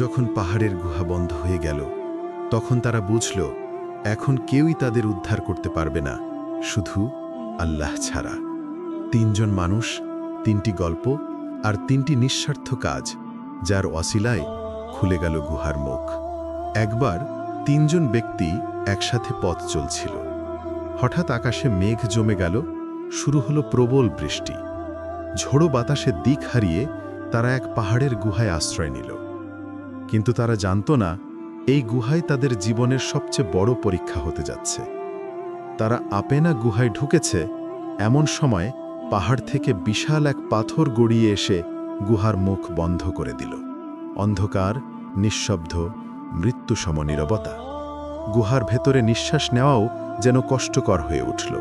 যখন পাহাড়ের গুহা বন্ধ হয়ে গেল, তখন তারা বুঝল, এখন কেউই তাদের উদ্ধার করতে পারবে না, শুধু আল্লাহ ছাড়া। তিনজন মানুষ, তিনটি গল্প আর তিনটি নিঃস্বার্থ কাজ, যার অসিলায় খুলে গেল গুহার মুখ। একবার তিনজন ব্যক্তি একসাথে পথ চলছিল। হঠাৎ আকাশে মেঘ জমে গেল, শুরু হলো প্রবল বৃষ্টি। ঝোড়ো বাতাসে দিক হারিয়ে তারা এক পাহাড়ের গুহায় আশ্রয় নিল। কিন্তু তারা জানত না, এই গুহায় তাদের জীবনের সবচেয়ে বড় পরীক্ষা হতে যাচ্ছে। তারা আপেনা গুহায় ঢুকেছে, এমন সময় পাহাড় থেকে বিশাল এক পাথর গড়িয়ে এসে গুহার মুখ বন্ধ করে দিল। অন্ধকার, নিঃশব্দ, মৃত্যু সমনীরবতা গুহার ভেতরে নিঃশ্বাস নেওয়াও যেন কষ্টকর হয়ে উঠল।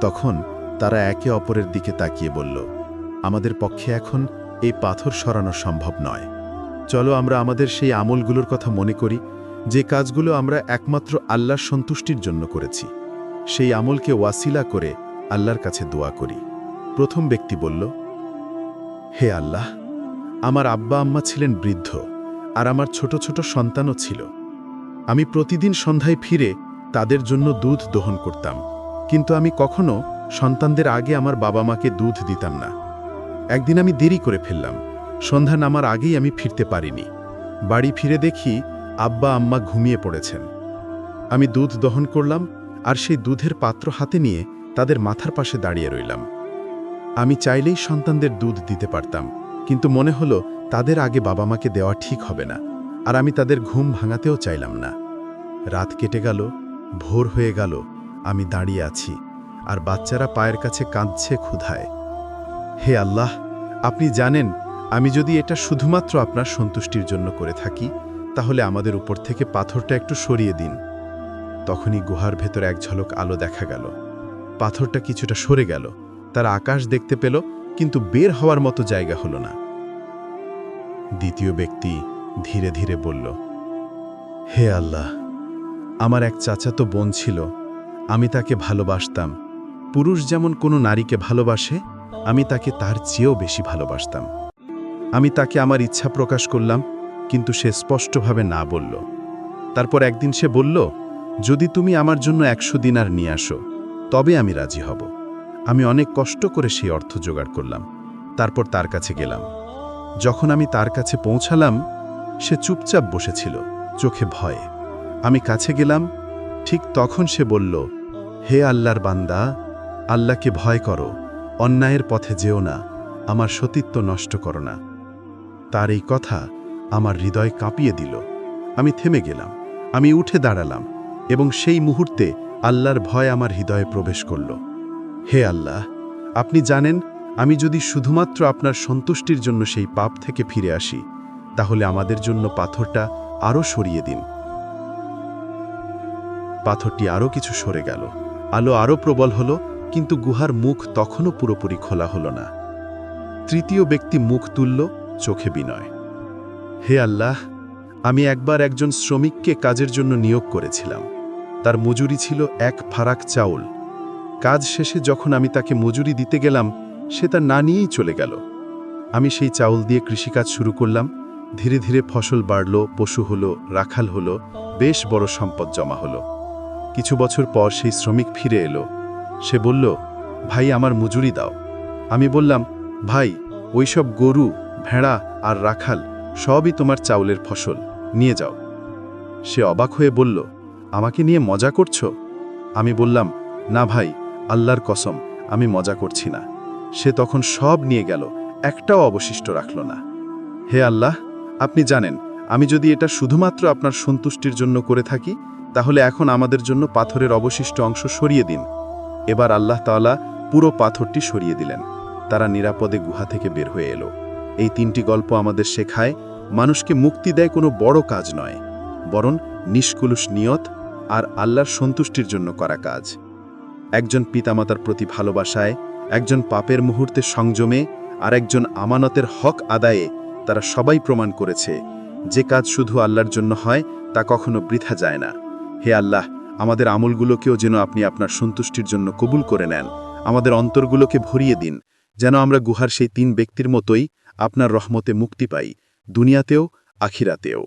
তখন তারা একে অপরের দিকে তাকিয়ে বলল, আমাদের পক্ষে এখন এই পাথর সরানো সম্ভব নয়। চলো আমরা আমাদের সেই আমলগুলোর কথা মনে করি, যে কাজগুলো আমরা একমাত্র আল্লাহর সন্তুষ্টির জন্য করেছি। সেই আমলকে ওয়াসিলা করে আল্লাহর কাছে দোয়া করি। প্রথম ব্যক্তি বলল, হে আল্লাহ, আমার আব্বা আম্মা ছিলেন বৃদ্ধ আর আমার ছোট ছোট সন্তানও ছিল। আমি প্রতিদিন সন্ধ্যায় ফিরে তাদের জন্য দুধ দহন করতাম, কিন্তু আমি কখনো সন্তানদের আগে আমার বাবা মাকে দুধ দিতাম না। একদিন আমি দেরি করে ফেললাম সন্ধ্যা নামার আগেই আমি ফিরতে পারিনি। বাড়ি ফিরে দেখি আব্বা আম্মা ঘুমিয়ে পড়েছেন। আমি দুধ দহন করলাম আর সেই দুধের পাত্র হাতে নিয়ে তাদের মাথার পাশে দাঁড়িয়ে রইলাম। আমি চাইলেই সন্তানদের দুধ দিতে পারতাম, কিন্তু মনে হলো তাদের আগে বাবা মাকে দেওয়া ঠিক হবে না আর আমি তাদের ঘুম ভাঙাতেও চাইলাম না। রাত কেটে গেল, ভোর হয়ে গেল, আমি দাঁড়িয়ে আছি আর বাচ্চারা পায়ের কাছে কাঁদছে ক্ষুধায়। হে আল্লাহ, আপনি জানেন আমি যদি এটা শুধুমাত্র আপনার সন্তুষ্টির জন্য করে থাকি, তাহলে আমাদের উপর থেকে পাথরটা একটু সরিয়ে দিন। তখনই গুহার ভেতর এক ঝলক আলো দেখা গেল। পাথরটা কিছুটা সরে গেল। তারা আকাশ দেখতে পেল, কিন্তু বের হওয়ার মতো জায়গা হলো না। দ্বিতীয় ব্যক্তি ধীরে ধীরে বলল, হে আল্লাহ, আমার এক চাচাতো বোন ছিল। আমি তাকে ভালোবাসতাম। পুরুষ যেমন কোনো নারীকে ভালোবাসে, আমি তাকে তার চেয়েও বেশি ভালোবাসতাম। আমি তাকে আমার ইচ্ছা প্রকাশ করলাম, কিন্তু সে স্পষ্টভাবে না বলল। তারপর একদিন সে বলল, যদি তুমি আমার জন্য একশো দিনার নিয়ে আসো, তবে আমি রাজি হব। আমি অনেক কষ্ট করে সেই অর্থ জোগাড় করলাম। তারপর তার কাছে গেলাম। যখন আমি তার কাছে পৌঁছালাম, সে চুপচাপ বসেছিল, চোখে ভয়ে। আমি কাছে গেলাম, ঠিক তখন সে বলল, হে আল্লাহর বান্দা, আল্লাহকে ভয় করো, অন্যায়ের পথে যেও না, আমার সতীত্ব নষ্ট করো না। তার এই কথা আমার হৃদয় কাঁপিয়ে দিল। আমি থেমে গেলাম, আমি উঠে দাঁড়ালাম এবং সেই মুহূর্তে আল্লাহর ভয় আমার হৃদয়ে প্রবেশ করল। হে আল্লাহ, আপনি জানেন, আমি যদি শুধুমাত্র আপনার সন্তুষ্টির জন্য সেই পাপ থেকে ফিরে আসি, তাহলে আমাদের জন্য পাথরটা আরও সরিয়ে দিন। পাথরটি আরও কিছু সরে গেল, আলো আরও প্রবল হলো, কিন্তু গুহার মুখ তখনও পুরোপুরি খোলা হলো না। তৃতীয় ব্যক্তি মুখ তুলল চোখে বিনয়। হে আল্লাহ, আমি একবার একজন শ্রমিককে কাজের জন্য নিয়োগ করেছিলাম। তার মজুরি ছিল এক ফারাক চাউল। কাজ শেষে যখন আমি তাকে মজুরি দিতে গেলাম, সে তা না নিয়েই চলে গেল। আমি সেই চাউল দিয়ে কৃষিকাজ শুরু করলাম। ধীরে ধীরে ফসল বাড়ল, পশু হলো, রাখাল হলো, বেশ বড় সম্পদ জমা হলো। কিছু বছর পর সেই শ্রমিক ফিরে এলো। সে বলল, ভাই, আমার মজুরি দাও। আমি বললাম, ভাই, ওইসব গরু ভেড়া আর রাখাল সবই তোমার চাউলের ফসল। নিয়ে যাও। সে অবাক হয়ে বলল, আমাকে নিয়ে মজা করছ? আমি বললাম, না ভাই, আল্লাহর কসম, আমি মজা করছি না। সে তখন সব নিয়ে গেল, একটাও অবশিষ্ট রাখল না। হে আল্লাহ, আপনি জানেন, আমি যদি এটা শুধুমাত্র আপনার সন্তুষ্টির জন্য করে থাকি, তাহলে এখন আমাদের জন্য পাথরের অবশিষ্ট অংশ সরিয়ে দিন। এবার আল্লাহ তাআলা পুরো পাথরটি সরিয়ে দিলেন। তারা নিরাপদে গুহা থেকে বের হয়ে এলো। এই তিনটি গল্প আমাদের শেখায়, মানুষকে মুক্তি দেয় কোনো বড় কাজ নয়, বরং নিষ্কুলুষ নিয়ত আর আল্লাহর সন্তুষ্টির জন্য করা কাজ। একজন পিতামাতার প্রতি ভালোবাসায়, একজন পাপের মুহূর্তে সংযমে আর একজন আমানতের হক আদায়ে তারা সবাই প্রমাণ করেছে, যে কাজ শুধু আল্লাহর জন্য হয় তা কখনো বৃথা যায় না। হে আল্লাহ, আমাদের আমলগুলোকেও যেন আপনি আপনার সন্তুষ্টির জন্য কবুল করে নেন। আমাদের অন্তরগুলোকে ভরিয়ে দিন, যেন আমরা গুহার সেই তিন ব্যক্তির মতোই আপনার রহমতে মুক্তি পাই দুনিয়াতেও আখিরাতেও।